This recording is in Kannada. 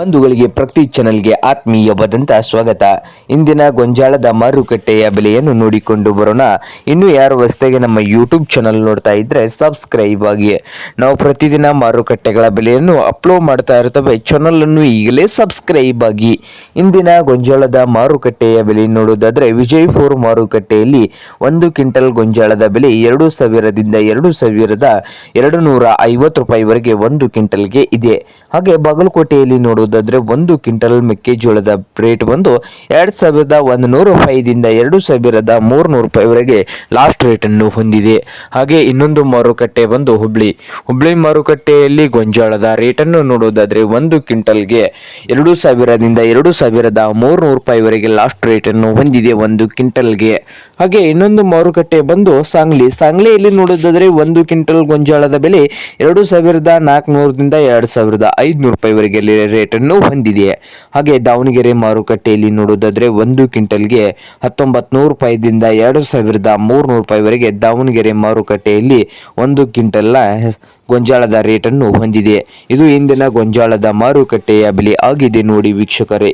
ಬಂಧುಗಳಿಗೆ ಪ್ರತಿ ಚಾನೆಲ್ಗೆ ಆತ್ಮೀಯವಾದಂಥ ಸ್ವಾಗತ. ಇಂದಿನ ಗೊಂಜಾಳದ ಮಾರುಕಟ್ಟೆಯ ಬೆಲೆಯನ್ನು ನೋಡಿಕೊಂಡು ಬರೋಣ. ಇನ್ನು ಯಾರು ಹೊಸದಾಗಿ ನಮ್ಮ ಯೂಟ್ಯೂಬ್ ಚಾನಲ್ ನೋಡ್ತಾ ಇದ್ರೆ ಸಬ್ಸ್ಕ್ರೈಬ್ ಆಗಿ. ನಾವು ಪ್ರತಿದಿನ ಮಾರುಕಟ್ಟೆಗಳ ಬೆಲೆಯನ್ನು ಅಪ್ಲೋಡ್ ಮಾಡ್ತಾ ಇರ್ತವೆ. ಚಾನಲನ್ನು ಈಗಲೇ ಸಬ್ಸ್ಕ್ರೈಬ್ ಆಗಿ. ಇಂದಿನ ಗೊಂಜಾಳದ ಮಾರುಕಟ್ಟೆಯ ಬೆಲೆ ನೋಡೋದಾದ್ರೆ ವಿಜಯಪುರ ಮಾರುಕಟ್ಟೆಯಲ್ಲಿ ಒಂದು ಕ್ವಿಂಟಲ್ ಗೊಂಜಾಳದ ಬೆಲೆ ಎರಡು ಸಾವಿರದಿಂದ ಎರಡು ಸಾವಿರದ ಎರಡು ನೂರ ಐವತ್ತು ರೂಪಾಯಿವರೆಗೆ ಒಂದು ಕ್ವಿಂಟಲ್ಗೆ ಇದೆ. ಹಾಗೆ ಬಾಗಲಕೋಟೆಯಲ್ಲಿ ನೋಡುವುದಾದ್ರೆ ಒಂದು ಕ್ವಿಂಟಲ್ ಮೆಕ್ಕೆಜೋಳದ ರೇಟ್ ಬಂದು ಎರಡು ಸಾವಿರದ ಒಂದು ನೂರು ರೂಪಾಯಿದಿಂದ ಎರಡು ಸಾವಿರದ ಮೂರುನೂರು ರೂಪಾಯಿವರೆಗೆ ಲಾಸ್ಟ್ ರೇಟನ್ನು ಹೊಂದಿದೆ. ಹಾಗೆ ಇನ್ನೊಂದು ಮಾರುಕಟ್ಟೆ ಬಂದು ಹುಬ್ಳಿ. ಹುಬ್ಳಿ ಮಾರುಕಟ್ಟೆಯಲ್ಲಿ ಗೊಂಜಾಳದ ರೇಟನ್ನು ನೋಡೋದಾದ್ರೆ ಒಂದು ಕ್ವಿಂಟಲ್ಗೆ ಎರಡು ಸಾವಿರದಿಂದ ಎರಡು ಸಾವಿರದ ಮೂರುನೂರು ರೂಪಾಯಿವರೆಗೆ ಲಾಸ್ಟ್ ರೇಟನ್ನು ಹೊಂದಿದೆ ಒಂದು ಕ್ವಿಂಟಲ್ಗೆ. ಹಾಗೆ ಇನ್ನೊಂದು ಮಾರುಕಟ್ಟೆ ಬಂದು ಸಾಂಗ್ಲಿ. ಸಾಂಗ್ಲಿಯಲ್ಲಿ ನೋಡೋದಾದ್ರೆ ಒಂದು ಕ್ವಿಂಟಲ್ ಗೊಂಜಾಳದ ಬೆಲೆ ಎರಡು ಸಾವಿರದ ನಾಲ್ಕುನೂರದಿಂದ ಎರಡು ಸಾವಿರದ ಐದುನೂರು ರೂಪಾಯಿವರೆಗೆ ರೇಟನ್ನು ಹೊಂದಿದೆ. ಹಾಗೆ ದಾವಣಗೆರೆ ಮಾರುಕಟ್ಟೆಯಲ್ಲಿ ನೋಡೋದಾದ್ರೆ ಒಂದು ಕ್ವಿಂಟಲ್ಗೆ ಹತ್ತೊಂಬತ್ತು ನೂರು ರೂಪಾಯಿದಿಂದ ಎರಡು ಸಾವಿರದ ಮೂರುನೂರು ರೂಪಾಯಿವರೆಗೆ ದಾವಣಗೆರೆ ಮಾರುಕಟ್ಟೆಯಲ್ಲಿ ಒಂದು ಕ್ವಿಂಟಲ್ನ ಗೊಂಜಾಳದ ರೇಟನ್ನು ಹೊಂದಿದೆ. ಇದು ಇಂದಿನ ಗೊಂಜಾಳದ ಮಾರುಕಟ್ಟೆಯ ಬೆಲೆ ಆಗಿದೆ ನೋಡಿ ವೀಕ್ಷಕರೇ.